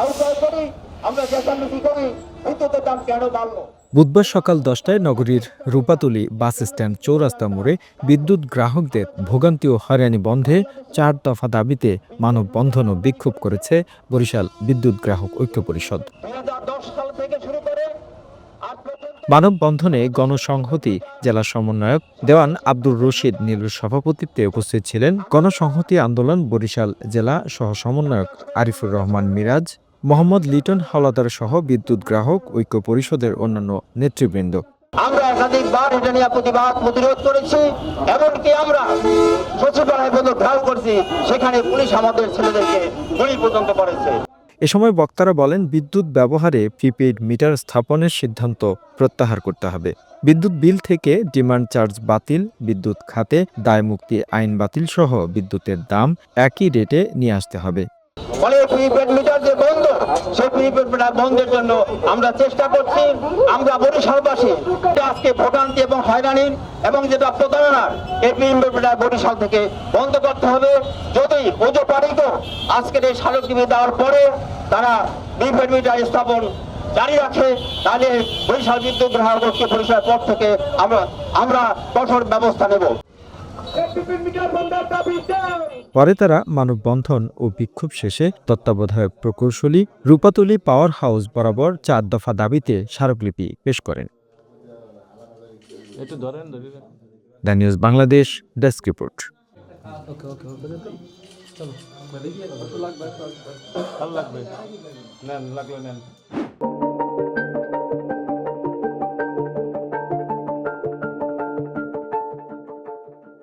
Outside করি আমরা চেঁচামেচি করি বিদ্যুতের দাম কেন বাড়লো? বুধবার সকাল দশটায় নগরীর রূপাতলী বাস স্ট্যান্ড চৌরাস্তা মোড়ে বিদ্যুৎ গ্রাহকদের ভোগান্তি ও হয়রানি বন্ধে চার দফা দাবিতে মানববন্ধন ও বিক্ষোভ করেছে বরিশাল বিদ্যুৎ গ্রাহক ঐক্য পরিষদ। মানববন্ধনে গণসংহতি জেলা সমন্বয়ক দেওয়ান আব্দুর রশিদ নীলুর সভাপতিত্বে উপস্থিত ছিলেন। গণসংহতি আন্দোলন বরিশাল জেলা সহ সমন্বয়ক আরিফুর রহমান মিরাজ মোহাম্মদ লিটন হাওলাদার সহ বিদ্যুৎ গ্রাহক ঐক্য পরিষদের অন্যান্য নেতৃবৃন্দ। আমরা একাধিকবার এটা নিয়ে প্রতিবাদ প্রতিরোধ করেছি এমনকি আমরা সচিবালয় পর্যন্ত করছি সেখানে পুলিশ আমাদের ছেলেদেরকে গুলি পর্যন্ত করেছে। এ সময় বক্তারা বলেন বিদ্যুৎ ব্যবহারে প্রিপেইড মিটার স্থাপনের সিদ্ধান্ত প্রত্যাহার করতে হবে। বিদ্যুৎ বিল থেকে ডিমান্ড চার্জ বাতিল বিদ্যুৎ খাতে দায়মুক্তি আইন বাতিল সহ বিদ্যুতের দাম একই রেটে নিয়ে আসতে হবে। ফলে প্রিপেড মিটার যে বন্ধ, সেই প্রিপেড মিটার বন্ধের জন্য আমরা চেষ্টা করছি। আমরা বরিশালবাসী আজকে ভোগান্তি এবং হয়রানির এবং যেটা প্রতারণার, এই প্রিপেড মিটার বরিশাল থেকে বন্ধ করতে হবে। যদি উপপারিত আজকের এই স্মারকলিপি দেওয়ার পরে তারা প্রিপেড মিটার স্থাপন জারি রাখে, তাহলে বরিশাল বিদ্যুৎ গ্রাহক ঐক্য পরিষদের পর থেকে আমরা আমরা কঠোর ব্যবস্থা নেব। পরে তারা মানববন্ধন ও বিক্ষোভ শেষে তত্ত্বাবধায়ক প্রকৌশলী রূপাতলী পাওয়ার হাউস বরাবর চার দফা দাবিতে স্মারকলিপি পেশ করেন। The news Bangladesh desk report. লাগবে। নেন লাগলে নেন।